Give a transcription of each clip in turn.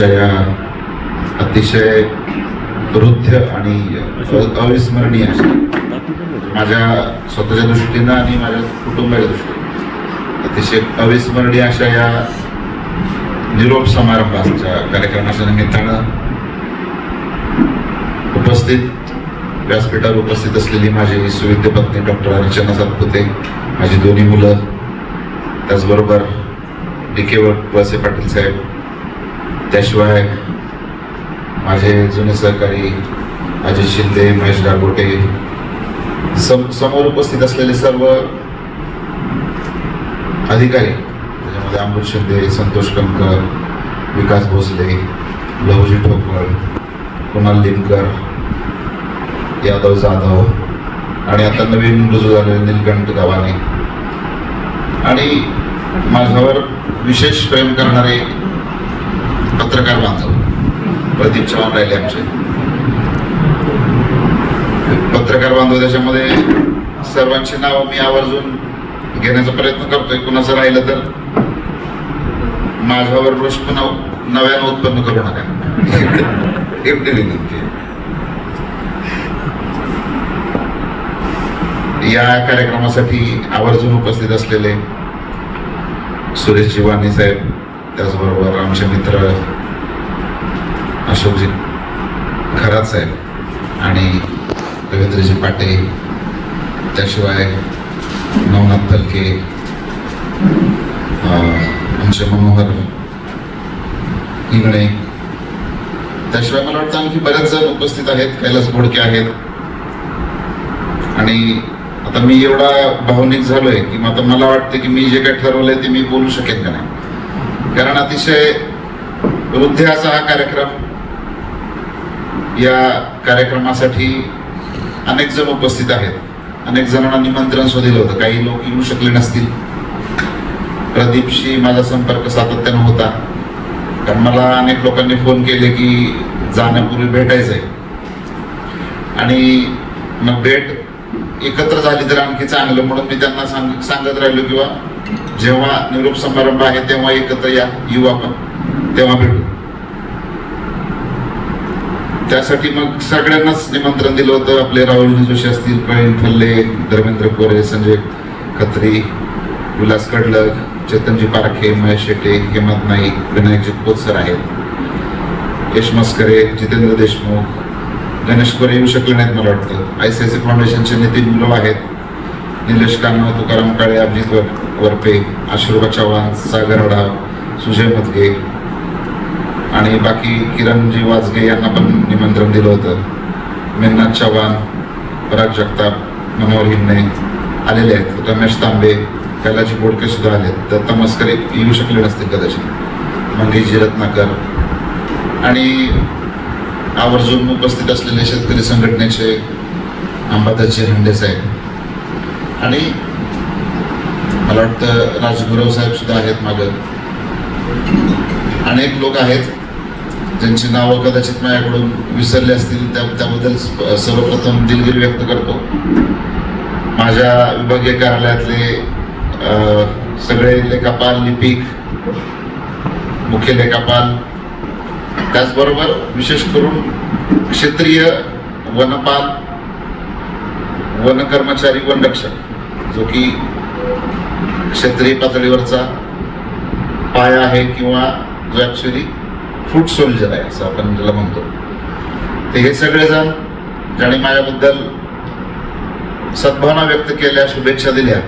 आमच्या या अतिशय वृद्ध आणि अविस्मरणीय अशा माझ्या स्वतःच्या दृष्टीनं आणि माझ्या कुटुंबाच्या दृष्टीनं अतिशय अविस्मरणीय अशा या निरोप समारंभाच्या कार्यक्रमाच्या निमित्तानं उपस्थित व्यासपीठावर उपस्थित असलेली माझी सुविद्य पत्नी डॉक्टर अर्चना सातपुते माझी दोन्ही मुलं त्याचबरोबर डी के वळसे पाटील साहेब त्याशिवाय माझे जुने सहकारी अजित शिंदे महेश गारगोटे सम समोर उपस्थित असलेले सर्व अधिकारी त्याच्यामध्ये अमृत शिंदे संतोष कंकर विकास भोसले लहुजी ठोकळ कुणाल लिमकर यादव जाधव आणि आता नवीन रुजू झालेले निलकंठ गावाने आणि माझ्यावर विशेष प्रेम करणारे पत्रकार बांधव. प्रदीप चव्हाण राहिले आमचे. पत्रकार बांधव त्याच्यामध्ये सर्वांची नावं मी आवर्जून घेण्याचा प्रयत्न करतोय. कुणाचं राहिलं तर माझ्यावर पुन्हा नव्यानं उत्पन्न करू नका. एवढी विनंती आहे. या कार्यक्रमासाठी आवर्जून उपस्थित असलेले सुरेश जिवानी साहेब त्याचबरोबर आमचे मित्र अशोकजी खरात साहेब आणि रवींद्रजी पाटे त्याशिवाय नवनाथ फलके आमचे मनोहर इंगणे त्याशिवाय मला वाटतं आणखी बरेच जण उपस्थित आहेत कैलास बोडके आहेत. आणि आता मी एवढा भावनिक झालोय की मग आता मला वाटतं की मी जे काही ठरवलंय ते मी बोलू शकेन का नाही? कारण अतिशय वृद्ध असा हा कार्यक्रम या कार्यक्रमासाठी अनेक जण उपस्थित आहेत. अनेक जणांना निमंत्रण सुद्धा दिलं होतं. काही लोक येऊ शकले नसतील. प्रदीपशी माझा संपर्क सातत्यानं होता. कारण मला अनेक लोकांनी फोन केले की जाण्यापूर्वी भेटायचंय. आणि मग भेट एकत्र झाली तर आणखी चांगलं. म्हणून मी त्यांना सांग सांगत राहिलो किंवा जेव्हा निरोप समारंभ आहे तेव्हा एकत्र या येऊ आपण तेव्हा भेटू. त्यासाठी मग सगळ्यांनाच निमंत्रण दिलं होतं. आपले राहुल जोशी असतील प्रवीण फल्ले धर्मेंद्र कोरे संजय खत्री विलास कडलक चेतनजी पारखे महेश शेटे हेमंत नाईक विनायकजी कोतसर आहेत. यश मस्करे जितेंद्र देशमुख गणेश कोरे येऊ शकले नाहीत मला वाटतं. आय सी आय सी फाउंडेशनचे नितीन मुलं आहेत. निलेश कान्हा तुकाराम काळे अभिजित वर वरपे आशीर्वाद चव्हाण सागर अडाव सुजय मदगे आणि बाकी किरणजी वाजगे यांना पण निमंत्रण दिलं होतं. मेघनाथ चव्हाण पराग जगताप मनोहर हिंगणे आलेले आहेत. रमेश तांबे कैलाजी बोडके सुद्धा आलेत. दत्ता मस्करे येऊ शकले नसतील कदाचित. मंगेशजी रत्नाकर आणि आवर्जून उपस्थित असलेले शेतकरी संघटनेचे अंबादासजी हंडे साहेब. आणि मला वाटतं राजगुरव साहेब सुद्धा आहेत मागं. अनेक लोक आहेत ज्यांची नावं कदाचित माझ्याकडून विसरले असतील त्या त्याबद्दल सर्वप्रथम दिलगिरी व्यक्त करतो. माझ्या विभागीय कार्यालयातले सगळे लेखापाल लिपिक मुख्य लेखापाल त्याचबरोबर विशेष करून क्षेत्रीय वनपाल वन कर्मचारी वनरक्षक जो की क्षेत्रीय पातळीवरचा पाया आहे किंवा जो ॲक्च्युली फूट सोल्जर आहे असं आपण ज्याला म्हणतो. ते हे सगळेजण ज्याने माझ्याबद्दल सद्भावना व्यक्त केल्या शुभेच्छा दिल्या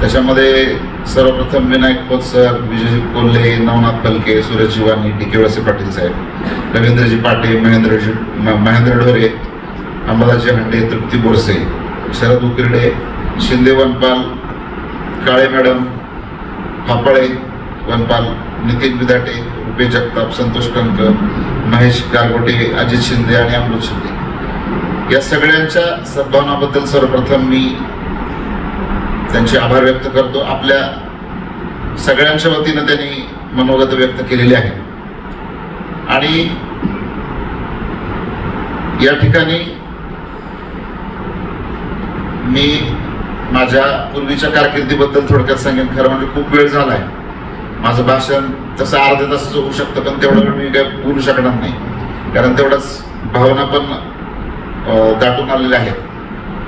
त्याच्यामध्ये सर्वप्रथम Vinayak Khot sir Vijayji Kolhe Navnath Palke Suresh Jivani D K Walse Patil साहेब रवींद्रजी पाटील महेंद्रजी महेंद्र ढोरे अंबादाजी हंडे तृप्ती बोरसे शरद उकिरडे शिंदे वनपाल काळे मॅडम फापळे वनपाल नितीन विदाटे उपे जगताप संतोष कंकर महेश गारगोटे अजित शिंदे आणि अमृत शिंदे. या सगळ्यांच्या सद्भावनाबद्दल सर्वप्रथम मी त्यांचे आभार व्यक्त करतो. आपल्या सगळ्यांच्या वतीनं त्यांनी मनोगत व्यक्त केलेले आहे. आणि या ठिकाणी मी माझ्या पूर्वीच्या कारकिर्दीबद्दल थोडक्यात सांगेन. खरं म्हणजे खूप वेळ झालाय. माझं भाषण तसं अर्ध्या तासाचं होऊ शकतं पण तेवढं वेळ मी काय बोलू शकणार नाही. कारण तेवढ्याच भावना पण दाटून आलेल्या आहेत.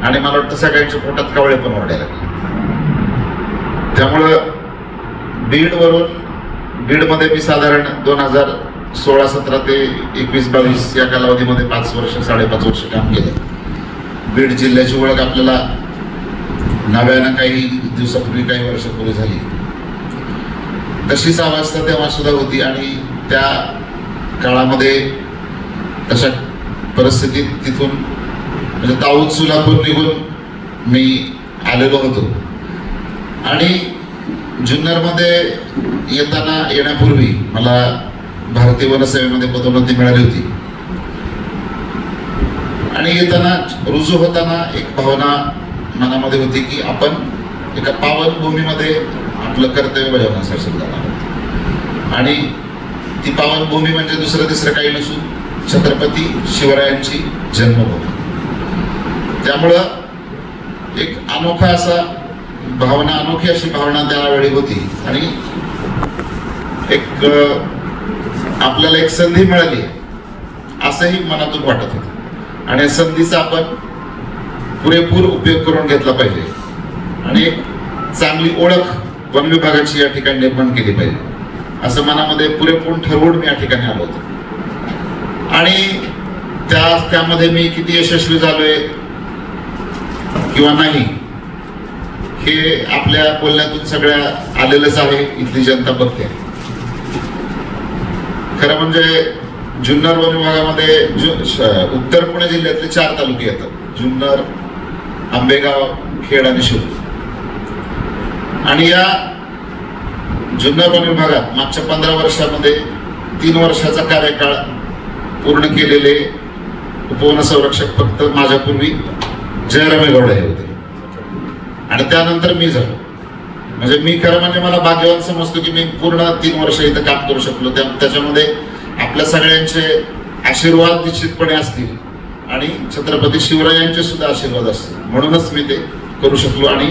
आणि मला वाटतं सगळ्यांच्या पोटात कावळे पण ओरडायला लागले. त्यामुळं बीडवरून बीडमध्ये मी साधारण दोन हजार सोळा सतरा ते एकवीस बावीस या कालावधीमध्ये पाच वर्ष साडेपाच वर्ष काम केलं. बीड जिल्ह्याची ओळख आपल्याला नव्यानं काही दिवसापूर्वी काही वर्षापूर्वी झाली. तशीच अवस्था तेव्हा सुद्धा होती आणि त्या काळामध्ये तशा परिस्थितीत तिथून म्हणजे दाऊद सुलापूर निघून मी आलेलो होतो. आणि जुन्नरमध्ये येताना येण्यापूर्वी मला भारतीय वनसेवेमध्ये पदोन्नती मिळाली होती. आणि येताना रुजू होताना एक भावना मनामध्ये होती की आपण एका पावन भूमीमध्ये आपलं कर्तव्य बजावण्यासाठी जाणार आहोत. आणि ती पावनभूमी म्हणजे दुसरं तिसरं काही नसून छत्रपती शिवरायांची जन्मभूमी. त्यामुळं एक अनोखा असा भावना अनोखी अशी भावना त्यावेळी होती. आणि एक आपल्याला एक संधी मिळाली असंही मनातून वाटत होतं. आणि संधीचा आपण पुरेपूर उपयोग करून घेतला पाहिजे. आणि एक चांगली ओळख वन विभागाची या ठिकाणी निर्माण केली पाहिजे. असं मनामध्ये पुरेपूर ठरवून मी या ठिकाणी आलो होतो. आणि त्या त्यामध्ये मी किती यशस्वी झालोय किंवा नाही हे आपल्या बोलण्यातून सगळ्या आलेलंच आहे इथली जनता बघते. खरं म्हणजे जुन्नर वन विभागामध्ये उत्तर पुणे जिल्ह्यातले चार तालुके येतात. जुन्नर आंबेगाव खेड आणि शिरूर. आणि या जुन्नर वन विभागात मागच्या पंधरा वर्षामध्ये तीन वर्षाचा कार्यकाळ पूर्ण केलेले उपवन संरक्षक फक्त माझ्यापूर्वी जयरामे गौडा हे होते. आणि त्यानंतर मी झालो. म्हणजे मी खरं म्हणजे मला भाग्यवान समजतो की मी पूर्ण तीन वर्ष इथं काम करू शकलो. त्या त्याच्यामध्ये आपल्या सगळ्यांचे आशीर्वाद निश्चितपणे असतील. आणि छत्रपती शिवरायांचे सुद्धा आशीर्वाद असतील. म्हणूनच मी ते करू शकलो आणि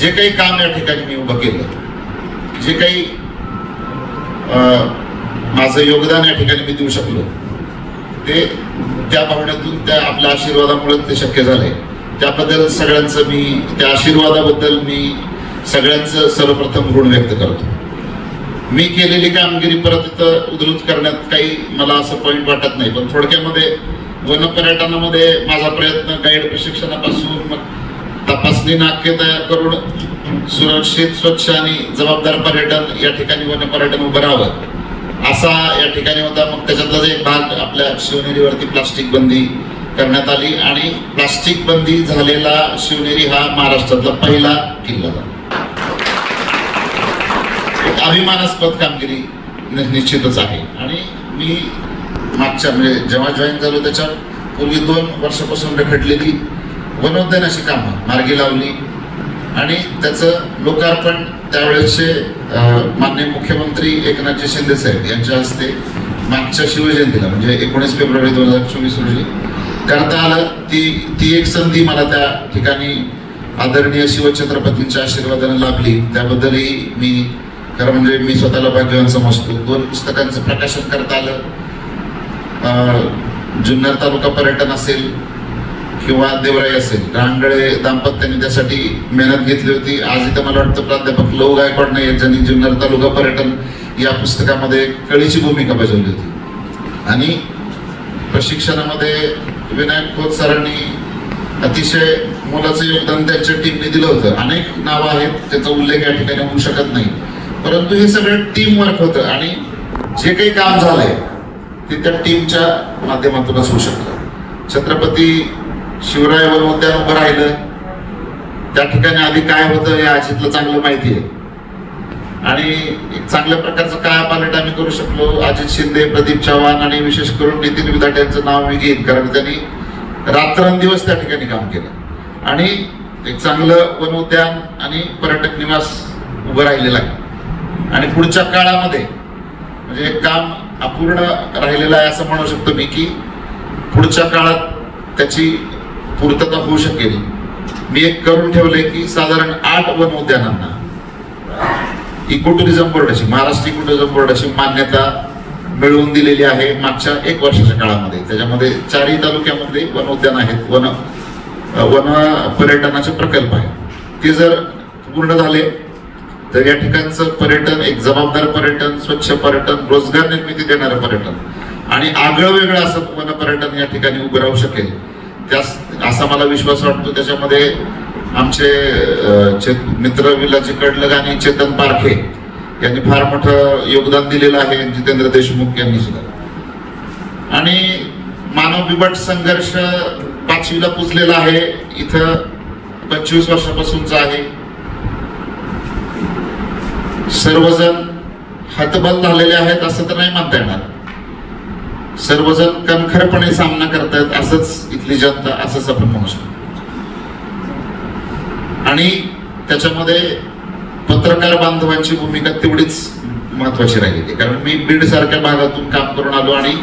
जे काही काम या ठिकाणी मी उभं केलं जे काही माझं योगदान या ठिकाणी मी देऊ शकलो ते त्या भावण्यातून त्या आपल्या आशीर्वादामुळे ते शक्य झाले. त्याबद्दल सगळ्यांचं मी त्या आशीर्वादाबद्दल मी सगळ्यांचं सर्वप्रथम ऋण व्यक्त करतो. मी केलेली कामगिरी परत इथं उद्धृत करण्यात काही मला असं पॉईंट वाटत नाही पण थोडक्यामध्ये वन पर्यटनामध्ये माझा प्रयत्न गाईड प्रशिक्षणापासून मग तपासणी नाके तयार करून सुरक्षित स्वच्छ आणि जबाबदार पर्यटन या ठिकाणी वन पर्यटन उभं राहावं. असा या ठिकाणी होता. मग त्याच्यातलाच एक भाग आपल्या शिवनेरीवरती प्लास्टिक बंदी करण्यात आली आणि प्लास्टिक बंदी झालेला शिवनेरी हा महाराष्ट्रातला पहिला किल्ला झाला. अभिमानास्पद कामगिरी निश्चितच आहे. आणि मी मागच्या म्हणजे जेव्हा जॉईन झालो त्याच्या पूर्वी दोन वर्षापासून रखडलेली वनोद्यानाची कामं मार्गी लावली. आणि त्याचं लोकार्पण त्यावेळेसचे माननीय मुख्यमंत्री एकनाथजी शिंदे साहेब यांच्या हस्ते मागच्या शिवजयंतीला म्हणजे एकोणीस फेब्रुवारी दोन हजार चोवीस रोजी. करता आलं ती ती एक संधी मला त्या ठिकाणी आदरणीय शिवछत्रपतींच्या आशीर्वादाने लाभली. त्याबद्दलही मी खरं म्हणजे मी स्वतःला भाग्यवान समजतो. दोन पुस्तकांचं प्रकाशन करता आलं. जुन्नर तालुका पर्यटन असेल किंवा देवराई असेल रांगडे दाम्पत्याने त्यासाठी मेहनत घेतली होती. आज इथं मला वाटतं प्राध्यापक लव गायकवाड नाही आहेत, ज्यांनी जुन्नर तालुका पर्यटन या पुस्तकामध्ये कळीची भूमिका बजावली होती. आणि प्रशिक्षणामध्ये विनायक खोत सरांनी अतिशय मोलाचं योगदान त्यांच्या टीमने दिलं होतं. अनेक नावं आहेत त्याचा उल्लेख या ठिकाणी होऊ शकत नाही. परंतु हे सगळं टीम वर्क होतं आणि जे काही काम झालंय ते त्या टीमच्या माध्यमातूनच होऊ शकतं. छत्रपती शिवराय उद्यान उभं राहिलं. त्या ठिकाणी आधी काय होतं या अजितला चांगलं माहिती आहे. आणि एक चांगल्या प्रकारचं काय पालट आम्ही करू शकलो? अजित शिंदे प्रदीप चव्हाण आणि विशेष करून नितीन विधाटे यांचं नाव मी घेईन कारण त्यांनी रात्रंदिवस त्या ठिकाणी काम केलं. आणि एक चांगलं वन उद्यान आणि पर्यटक निवास उभं राहिलेलं आहे. आणि पुढच्या काळामध्ये म्हणजे एक काम अपूर्ण राहिलेलं आहे असं म्हणू शकतो मी की पुढच्या काळात त्याची पूर्तता होऊ शकेल. मी एक करून ठेवलंय की साधारण आठ वन उद्यानांना. इको टुरिझम बोर्डाची महाराष्ट्र इको टुरिझम बोर्डाची मान्यता मिळवून दिलेली आहे मागच्या एक वर्षाच्या काळामध्ये. त्याच्यामध्ये चारही तालुक्यामध्ये वन उद्यान आहेत. वन वन पर्यटनाचे प्रकल्प आहेत. ते जर पूर्ण झाले तर या ठिकाणचं पर्यटन एक जबाबदार पर्यटन स्वच्छ पर्यटन रोजगार निर्मिती देणारं पर्यटन आणि आगळं वेगळं असं वन पर्यटन या ठिकाणी उभं राहू शकेल. त्यास असा मला विश्वास वाटतो. त्याच्यामध्ये आमचे चे- मित्र विलाजी कडलग आणि चेतन पारखे यांनी फार मोठं योगदान दिलेलं आहे. जितेंद्र देशमुख यांनी सुद्धा. आणि मानव बिबट संघर्ष पाचवीला पुजलेला आहे. इथं पंचवीस वर्षापासूनचा आहे. सर्वजण हतबल झालेले आहेत असं तर नाही म्हणता येणार. सर्वजण कणखरपणे सामना करतायत असंच इथली जनता असंच आपण म्हणू शकतो. आणि त्याच्यामध्ये पत्रकार बांधवांची भूमिका तेवढीच महत्वाची राहिलेली कारण मी बीड सारख्या भागातून काम करून आलो आणि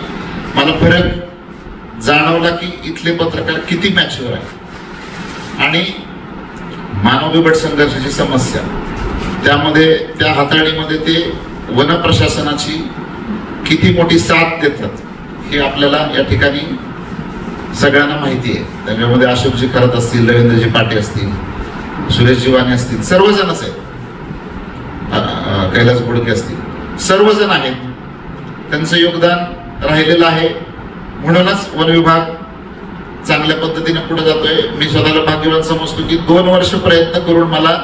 मला फरक जाणवला की इथले पत्रकार किती मॅच्युअर आहे आणि मानव बिबट संघर्षाची समस्या. त्यामध्ये त्या हाताळणीमध्ये ते वन प्रशासनाची किती मोठी साथ देतात हे आपल्याला या ठिकाणी सगळ्यांना माहिती आहे. त्याच्यामध्ये अशोकजी खरत असतील रवींद्रजी पाटे असतील सुरेशजी वाने असतील सर्वजणच आहेत. कैलास बोडके असतील. सर्वजण आहेत. त्यांचं योगदान राहिलेलं आहे. म्हणूनच वन विभाग चांगल्या पद्धतीने पुढे जातोय. मी स्वतःला भाग्यवान समजतो की दोन वर्ष प्रयत्न करून मला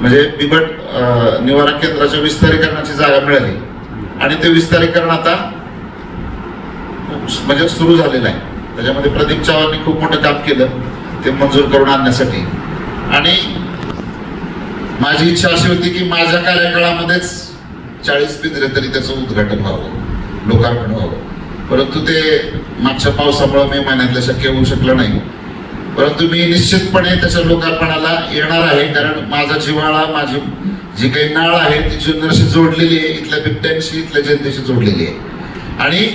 म्हणजे बिबट अ, निवारा केंद्राच्या विस्तारीकरणाची जागा मिळाली. आणि ते विस्तारीकरण आता म्हणजे सुरू झालेलं आहे. त्याच्यामध्ये प्रदीप चव्हाणनी खूप मोठं काम केलं ते मंजूर करून आणण्यासाठी. आणि माझी इच्छा अशी होती की माझ्या कार्यकाळामध्येच चाळीस पिंजरे तरी त्याचं उद्घाटन व्हावं लोकार्पण व्हावं. परंतु ते मागच्या पावसामुळे मे महिन्यातलं शक्य होऊ शकलं नाही. परंतु मी निश्चितपणे त्याच्या लोकार्पणाला येणार आहे कारण माझा जिव्हाळा माझी जी काही नाळ आहे ती जुन्नरशी जोडलेली आहे इथल्या बिबट्यांशी इथल्या जनतेशी जोडलेली आहे. आणि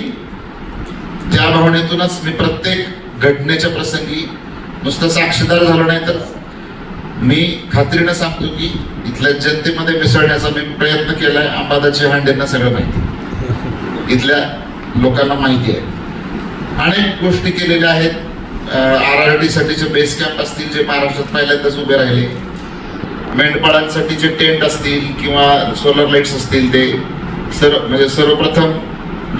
त्या भावनेतूनच मी प्रत्येक घटनेच्या प्रसंगी नुसतं साक्षीदार झालो नाही तर मी खात्रीनं सांगतो की इथल्या जनतेमध्ये मिसळण्याचा मी प्रयत्न केलाय अंबादाची हांडेंना सगळं माहिती इथल्या लोकांना माहिती आहे. अनेक गोष्टी केलेल्या आहेत. आर आर टी साठीचे बेस कॅम्प असतील जे महाराष्ट्रात पहिल्यांदाच उभे राहिले. मेंढपाळांसाठीचे टेंट असतील किंवा सोलर लाईट्स असतील ते सर्व म्हणजे सर्वप्रथम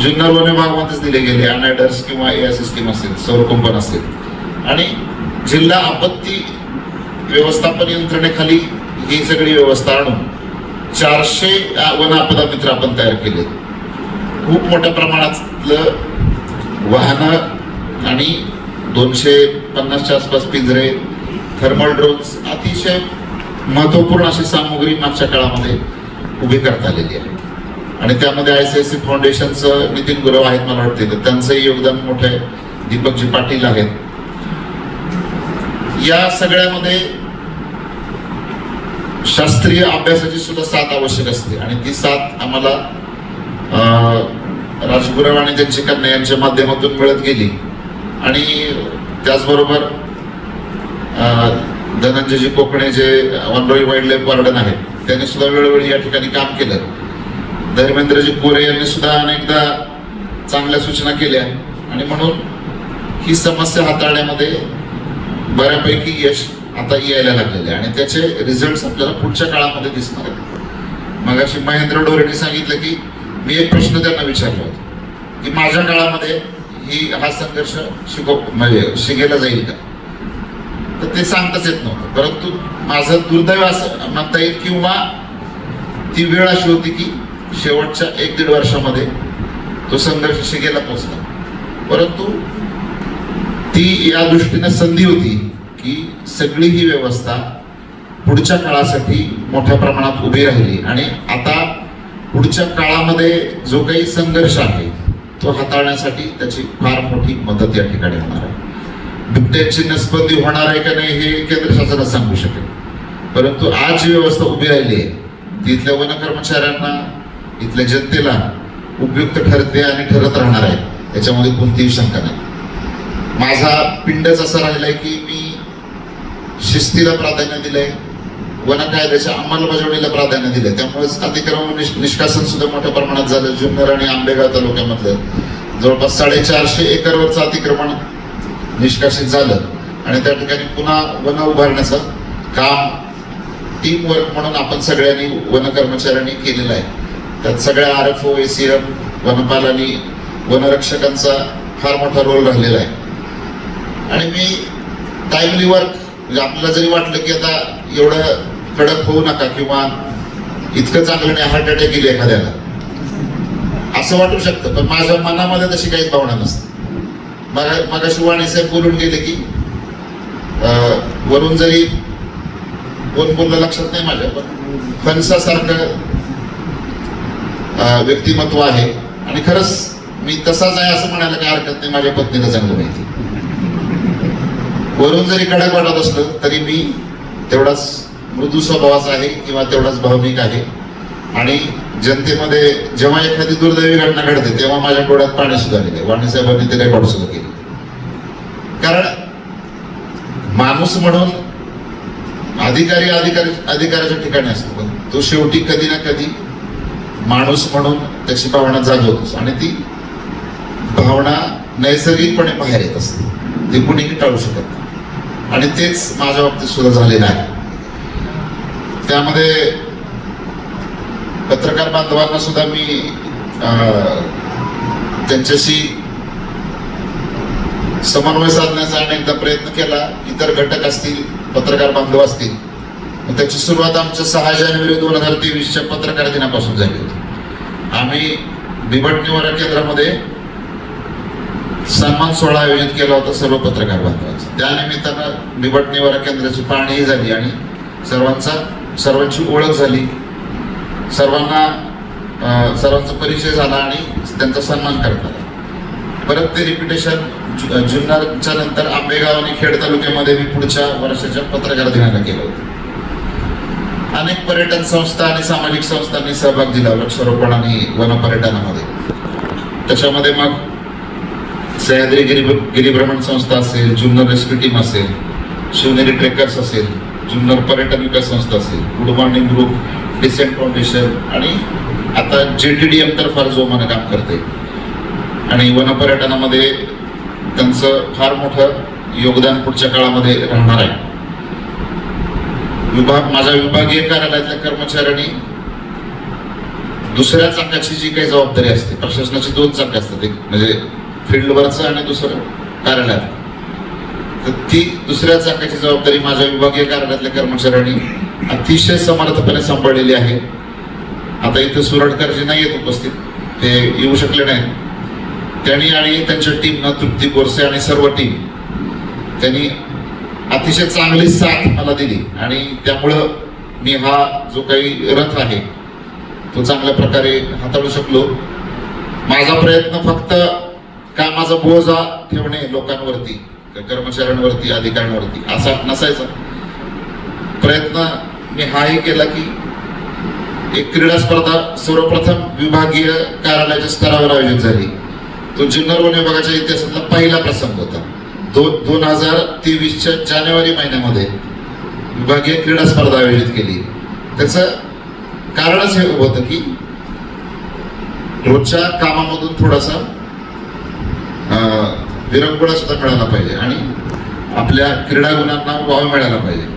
जुन्नर वन विभागामध्येच दिले गेले अनॅडर्स किंवा एअर सिस्टीम असेल सौर कुंपण असेल आणि जिल्हा आपत्ती व्यवस्थापन यंत्रणेखाली ही सगळी व्यवस्था आणून चारशे वन आपदा मित्र आपण तयार केले. खूप मोठ्या प्रमाणातलं वाहनं आणि दोनशे पन्नासच्या आसपास पिंजरे थर्मल ड्रोन्स अतिशय महत्त्वपूर्ण अशी सामुग्री मागच्या काळामध्ये उभी करता आलेली आहे. आणि त्यामध्ये आय सी आय सी फाउंडेशनचं नितीन गुरव आहेत मला वाटते तर त्यांचंही योगदान मोठं आहे. दीपकजी पाटील आहेत. या सगळ्यामध्ये शास्त्रीय अभ्यासाची सुद्धा साथ आवश्यक असते. आणि ती साथ आम्हाला अं, राजगुरव आणि त्यांची कन्या यांच्या माध्यमातून मिळत गेली. आणि त्याचबरोबर धनंजयजी कोकणे जे वनरोई वाईल्ड लाईफ गार्डन आहेत त्यांनी सुद्धा वेळोवेळी या ठिकाणी काम केलं. धर्मेंद्रजी कोरे यांनी सुद्धा अनेकदा चांगल्या सूचना केल्या. आणि म्हणून ही समस्या हाताळण्यामध्ये बऱ्यापैकी यश आता यायला लागलेले आहे. आणि त्याचे रिझल्ट आपल्याला पुढच्या काळामध्ये दिसणार आहेत. मग अशी महेंद्र डोरेने सांगितलं की मी एक प्रश्न त्यांना विचारला होता की माझ्या काळामध्ये ही हा संघर्ष शिकव म्हणजे शिकेला जाईल का? तर ते सांगताच येत नव्हतं. परंतु माझं दुर्दैव असं म्हणता येईल किंवा ती वेळ अशी होती की शेवटच्या एक दीड वर्षामध्ये तो संघर्ष शिगेला पोचला परंतु ती या दृष्टीनं संधी होती की सगळी ही व्यवस्था पुढच्या काळासाठी मोठ्या प्रमाणात उभी राहिली. आणि आता पुढच्या काळामध्ये जो काही संघर्ष आहे तो हाताळण्यासाठी त्याची फार मोठी मदत या ठिकाणी होणार आहे. बिबट्यांची नसबंदी होणार आहे का नाही हे केंद्र शासनाला सांगू शकेल. परंतु आज जी व्यवस्था उभी राहिली आहे ती इथल्या वन कर्मचाऱ्यांना इथल्या जनतेला उपयुक्त ठरते आणि ठरत राहणार आहे याच्यामध्ये कोणतीही शंका नाही. माझा पिंडच असा राहिलाय की मी शिस्तीला प्राधान्य दिलंय वन कायद्याच्या अंमलबजावणीला प्राधान्य दिलं. त्यामुळेच अतिक्रमण निष्कासन सुद्धा मोठ्या प्रमाणात झालं. जुन्नर आणि आंबेगाव तालुक्यामधलं. जवळपास साडेचारशे एकरवरचं अतिक्रमण निष्कासित झालं. आणि त्या ठिकाणी पुन्हा वन उभारण्याचं काम टीम वर्क म्हणून आपण सगळ्यांनी वन कर्मचाऱ्यांनी केलेलं आहे. त्यात सगळ्या R F O A C F वनपाल आणि वनरक्षकांचा फार मोठा रोल राहिलेला आहे. आणि मी टाईमली वर्क म्हणजे आपल्याला जरी वाटलं की आता एवढं कडक होऊ नका किंवा इतकं चांगलं नाही हार्ट अटॅक गेली एखाद्याला. असं वाटू शकतं पण माझ्या मनामध्ये तशी काहीच भावना नसते. मग मग शिवाणी साहेब बोलून गेले की वरून जरी कोण बोललं लक्षात नाही माझ्या पण फणसासारखं व्यक्तिमत्व आहे. आणि खरंच मी तसाच आहे असं म्हणायला काय हरकत नाही माझ्या पत्नीला चांगलं माहिती वरून जरी कडक वाटत असलं तरी मी तेवढाच मृदू स्वभावाचा आहे किंवा तेवढाच भावनिक आहे. आणि जनतेमध्ये जेव्हा एखादी दुर्दैवी घटना घडते तेव्हा माझ्या डोळ्यात पाणी सुद्धा आलेलं आहे. वाणी साहेबांनी ते रेकॉर्ड सुद्धा केले कारण माणूस म्हणून अधिकारी अधिकारी अधिकाऱ्याच्या ठिकाणी असतो पण तो शेवटी कधी ना कधी माणूस म्हणून त्याची भावना जागवतोच. आणि ती भावना नैसर्गिकपणे बाहेर येत असते. ती कुणीही टाळू शकत नाही. आणि तेच माझ्या बाबतीत सुद्धा झालेलं आहे. त्यामध्ये पत्रकार बांधवांना सुद्धा मी त्यांच्याशी समन्वय साधण्याचा अनेकदा प्रयत्न केला. इतर घटक असतील पत्रकार बांधव असतील मग त्याची सुरुवात आमच्या सहा जानेवारी दोन हजार तेवीसच्या पत्रकार दिनापासून झाली होती. आम्ही बिबट निवारा केंद्रामध्ये सन्मान सोहळा आयोजित केला होता सर्व पत्रकार बांधवांचा. त्या निमित्तानं बिबट निवारा केंद्राची पाहणीही झाली आणि सर्वांचा सर्वांची ओळख झाली. सर्वांना सर्वांचा परिचय झाला आणि त्यांचा सन्मान करत आला. परत ते रिपिटेशन जुन्नरच्या नंतर आंबेगाव आणि खेड तालुक्यामध्ये मी पुढच्या वर्षाच्या पत्रकार दिनाला केलं होतं. अनेक पर्यटन संस्था आणि सामाजिक संस्थांनी सहभाग दिला वृक्षारोपण आणि वनपर्यटनामध्ये. त्याच्यामध्ये मग सह्याद्री गिरी गिरीभ्रमण संस्था असेल जुन्नर रेस्क्यू टीम असेल शिवनेरी ट्रेकर्स असेल जुन्नर पर्यटन विकास संस्था असेल good morning group decent foundation आणि आता जे टी डी एम तर फार जोमानं काम करते. आणि वनपर्यटनामध्ये त्यांचं फार मोठं योगदान पुढच्या काळामध्ये राहणार आहे. विभाग माझ्या विभागीय कार्यालयातल्या कर्मचाऱ्यांनी दुसऱ्या चाकाची जी काही जबाबदारी असते प्रशासनाची दोन चाके असतात एक म्हणजे फील्डवरचं आणि दुसरं कार्यालयात. तर ती दुसऱ्या चाकाची जबाबदारी माझ्या विभागीय कार्यालयातल्या कर्मचाऱ्यांनी अतिशय समर्थपणे सांभाळलेली आहे. आता इथं सुरटकरजी नाही आहेत उपस्थित. ते येऊ शकले नाहीत. त्यांनी आणि त्यांच्या टीमनं तृप्ती बोरसे आणि सर्व टीम त्यांनी अतिशय चांगली साथ मला दिली आणि त्यामुळं मी हा जो काही रथ आहे तो चांगल्या प्रकारे हाताळू शकलो. माझा प्रयत्न फक्त कामाचा बोजा ठेवणे लोकांवरती. कर्मचाऱ्यांवरती अधिकाऱ्यांवरती? असा नसायचा. प्रयत्न मी हाही केला की एक क्रीडा स्पर्धा सर्वप्रथम विभागीय कार्यालयाच्या स्तरावर आयोजित झाली. तो जुन्नर वन विभागाच्या इतिहासातला पहिला प्रसंग होता. दोन दोन हजार तेवीसच्या जानेवारी महिन्यामध्ये विभागीय क्रीडा स्पर्धा आयोजित केली. त्याचं कारणच हे होतं की रोजच्या कामामधून थोडासा अं, विरंगुळा सुद्धा मिळाला पाहिजे आणि आपल्या क्रीडा गुणांना वाव मिळाला पाहिजे.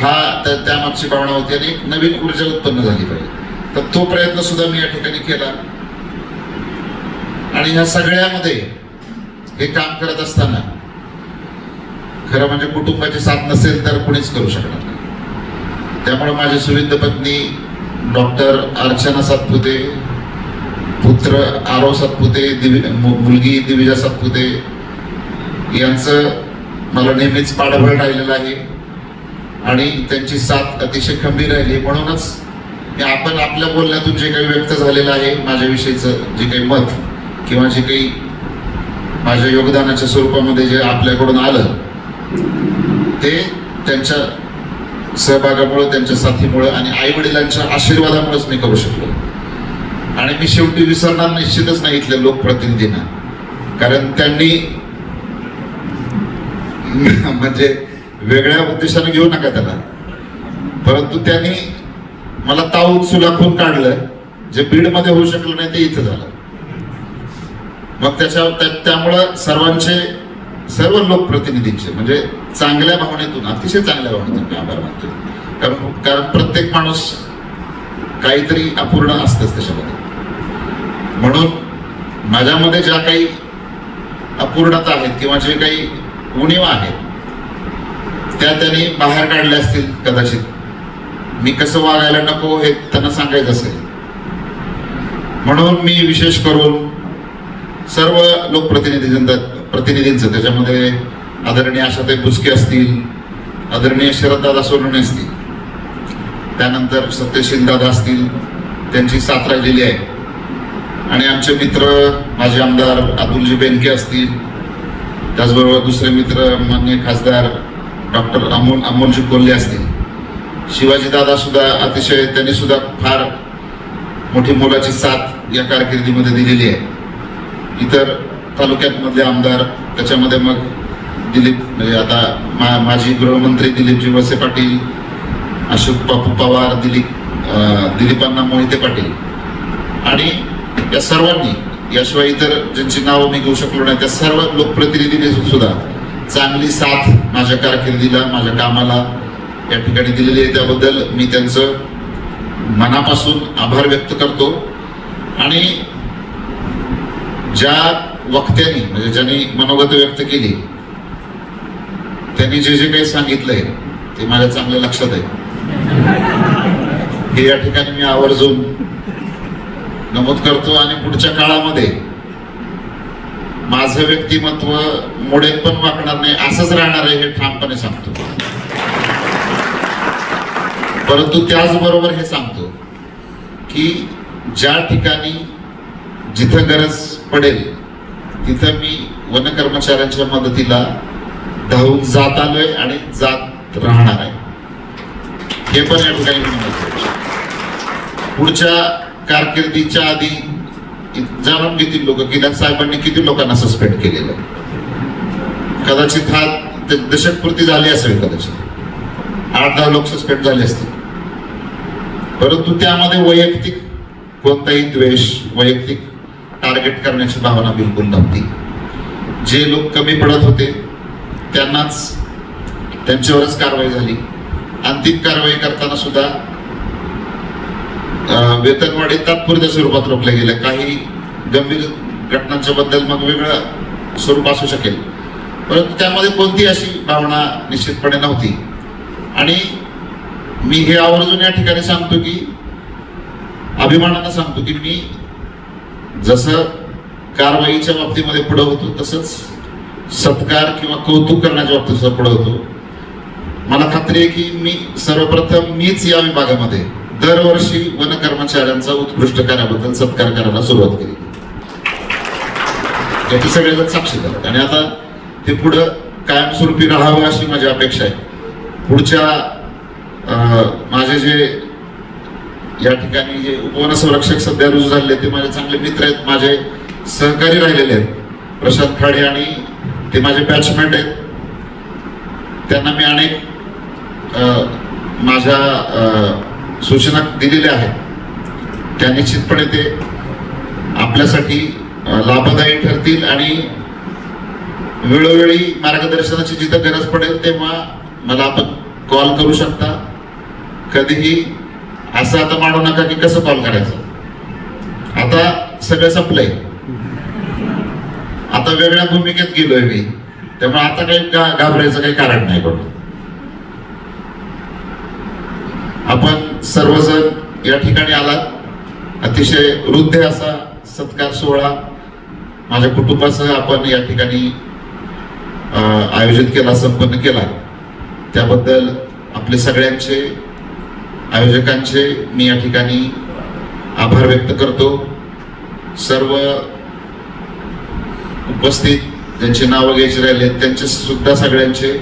हा त्या त्यामागची भावना होती आणि एक नवीन ऊर्जा उत्पन्न झाली पाहिजे. तर तो प्रयत्न सुद्धा मी या ठिकाणी केला. आणि ह्या सगळ्यामध्ये हे काम करत असताना खरं म्हणजे कुटुंबाची साथ नसेल तर कुणीच करू शकणार नाही. त्यामुळे माझी सुविध पत्नी डॉक्टर अर्चना सातपुते पुत्र आरव सातपुते दिवी मुलगी दिविजा सातपुते यांचं मला नेहमीच पाठबळ राहिलेलं आहे. आणि त्यांची साथ अतिशय खंबीर राहिली म्हणूनच आपण आपल्या बोलण्यातून जे काही व्यक्त झालेलं आहे माझ्याविषयीचं जे काही मत किंवा जे काही माझ्या योगदानाच्या स्वरूपामध्ये जे आपल्याकडून आलं ते त्यांच्या सहभागामुळं त्यांच्या साथीमुळं आणि आई वडिलांच्या आशीर्वादामुळेच मी करू शकलो. आणि मी शेवटी विसरणार निश्चितच नाही इथल्या लोकप्रतिनिधींना. कारण त्यांनी म्हणजे वेगळ्या उद्देशाने घेऊ नका त्याला. परंतु त्यांनी मला ताऊत सुलाखून काढलं जे बीडमध्ये होऊ शकलं नाही ते इथं झालं. मग त्याच्या त्यामुळं सर्वांचे सर्व लोकप्रतिनिधींचे म्हणजे चांगल्या भावनेतून अतिशय चांगल्या भावनेतून मी आभार मानतो. कारण कारण प्रत्येक माणूस काहीतरी अपूर्ण असतंच त्याच्यामध्ये. म्हणून माझ्यामध्ये ज्या काही अपूर्णता आहेत किंवा जे काही उणीवा आहेत त्या त्यांनी बाहेर काढल्या असतील कदाचित. मी कसं वागायला नको हे त्यांना सांगायचं असेल. म्हणून मी विशेष करून सर्व लोकप्रतिनिधी प्रतिनिधींचं त्याच्यामध्ये आदरणीय आशाताई बुचके असतील आदरणीय शरददादा सोनवणे असतील त्यानंतर सत्यशील दादा असतील त्यांची साथ राहिलेली आहे. आणि आमचे मित्र माझे आमदार अतुलजी बेनके असतील त्याचबरोबर दुसरे मित्र मान्य खासदार डॉक्टर अमोल अमोलजी कोल्हे असतील. शिवाजीदादा सुद्धा अतिशय त्यांनी सुद्धा फार मोठी मोलाची साथ या कारकिर्दीमध्ये दिलेली आहे. इतर तालुक्यातमधले आमदार त्याच्यामध्ये मग दिलीप म्हणजे आता मा माजी गृहमंत्री दिलीपजी वळसे पाटील अशोक बापू पवार दिलीप दिलीपांना मोहिते पाटील. आणि या सर्वांनी याशिवाय इतर ज्यांची नावं मी घेऊ शकलो नाही त्या सर्व लोकप्रतिनिधीने सुद्धा चांगली साथ माझ्या कारकिर्दीला माझ्या कामाला या ठिकाणी दिलेली आहे. त्याबद्दल मी त्यांचं मनापासून आभार व्यक्त करतो. आणि ज्या वक्त्यांनी म्हणजे ज्यांनी मनोगत व्यक्त केली त्यांनी जे जे काही सांगितलंय ते माझ्या चांगल्या लक्षात आहे. हे या ठिकाणी मी आवर्जून नमूद करतो आणि पुढच्या काळामध्ये माझं व्यक्तिमत्व मोडेल पण वाकणार नाही असंच राहणार आहे हे ठामपणे सांगतो. परंतु त्याचबरोबर हे सांगतो की ज्या ठिकाणी जिथं गरज पडेल तिथं मी वन कर्मचाऱ्यांच्या मदतीला धावून जात आलोय आणि जात राहणार आहे. हे पण या ठिकाणी पुढच्या कारकिर्दीच्या आधी जाणून घेतील लोक की त्या साहेबांनी किती लोकांना सस्पेंड केलेलं? कदाचित हा दशकपूर्ती झाली असेल कदाचित. आठ दहा लोक सस्पेंड झाले असतील. परंतु त्यामध्ये वैयक्तिक कोणताही द्वेष वैयक्तिक टार्गेट करण्याची भावना बिलकुल नव्हती. जे लोक कमी पडत होते त्यांनाच त्यांच्यावरच कारवाई झाली. अंतिम कारवाई करताना सुद्धा वेतनवाढी तात्पुरत्या स्वरूपात रोखल्या गेल्या काही गंभीर घटनांच्या बद्दल मग वेगळं स्वरूप असू शकेल. परंतु त्यामध्ये कोणती अशी भावना निश्चितपणे नव्हती. आणि मी हे आवर्जून या ठिकाणी सांगतो की अभिमानानं सांगतो की मी जसं कारवाईच्या बाबतीमध्ये पुढं होतो तसंच सत्कार किंवा कौतुक करण्याच्या बाबतीत सुद्धा होतो. मला खात्री आहे की मी सर्वप्रथम मीच या विभागामध्ये दरवर्षी वन कर्मचाऱ्यांचा उत्कृष्ट कार्याबद्दल सत्कार करायला सुरुवात केली. याची सगळेजण साक्षीदार आणि आता ते पुढं कायमस्वरूपी राहावं अशी माझी अपेक्षा आहे. पुढच्या माझे जे या ठिकाणी जे उपवन संरक्षक सध्या रुजू झालेले ते माझे चांगले मित्र आहेत माझे सहकारी राहिलेले आहेत. प्रशांत खाडे आणि ते माझे बॅचमेंट आहेत. त्यांना मी अनेक माझ्या अं, सूचना दिलेल्या आहेत. त्या निश्चितपणे ते आपल्यासाठी लाभदायी ठरतील आणि वेळोवेळी मार्गदर्शनाची जिथं गरज पडेल तेव्हा मला आपण कॉल करू शकता. कधीही असं आता मांडू नका की कसं कॉल करायचं. आता सगळं संपलंय. आता वेगळ्या भूमिकेत गेलोय मी. त्यामुळे आता काही घाबरायचं काही कारण नाही कोण. आपण सर्वजण या ठिकाणी आलात. अतिशय वृद्ध असा सत्कार सोहळा माझ्या कुटुंबासह आपण या ठिकाणी आयोजित केला संपन्न केला. त्याबद्दल आपले सगळ्यांचे आयोजकांचे मी या ठिकाणी आभार व्यक्त करतो. सर्व उपस्थित ज्यांचे नावं घ्यायचे राहिले त्यांचे सुद्धा सगळ्यांचे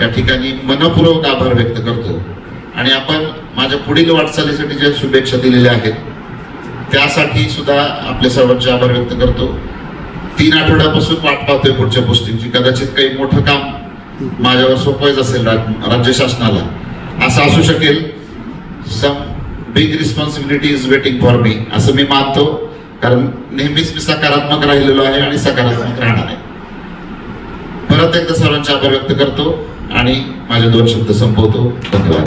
या ठिकाणी मनपूर्वक आभार व्यक्त करतो. आणि आपण माझ्या पुढील वाटचालीसाठी ज्या शुभेच्छा दिलेल्या आहेत त्यासाठी सुद्धा आपल्या सर्वांचे आभार व्यक्त करतो. तीन आठवड्यापासून वाट पाहतोय पुढच्या पोस्टिंगची कदाचित काही मोठं काम माझ्यावर सोपवायचं असेल राज- राज्य शासनाला. असं असू शकेल. Some big responsibility is waiting for me असं मी मानतो. कारण नेहमीच मी सकारात्मक राहिलेलो आहे आणि सकारात्मक राहणार आहे. परत एकदा सर्वांचे आभार व्यक्त करतो आणि माझे दोन शब्द संपवतो. धन्यवाद.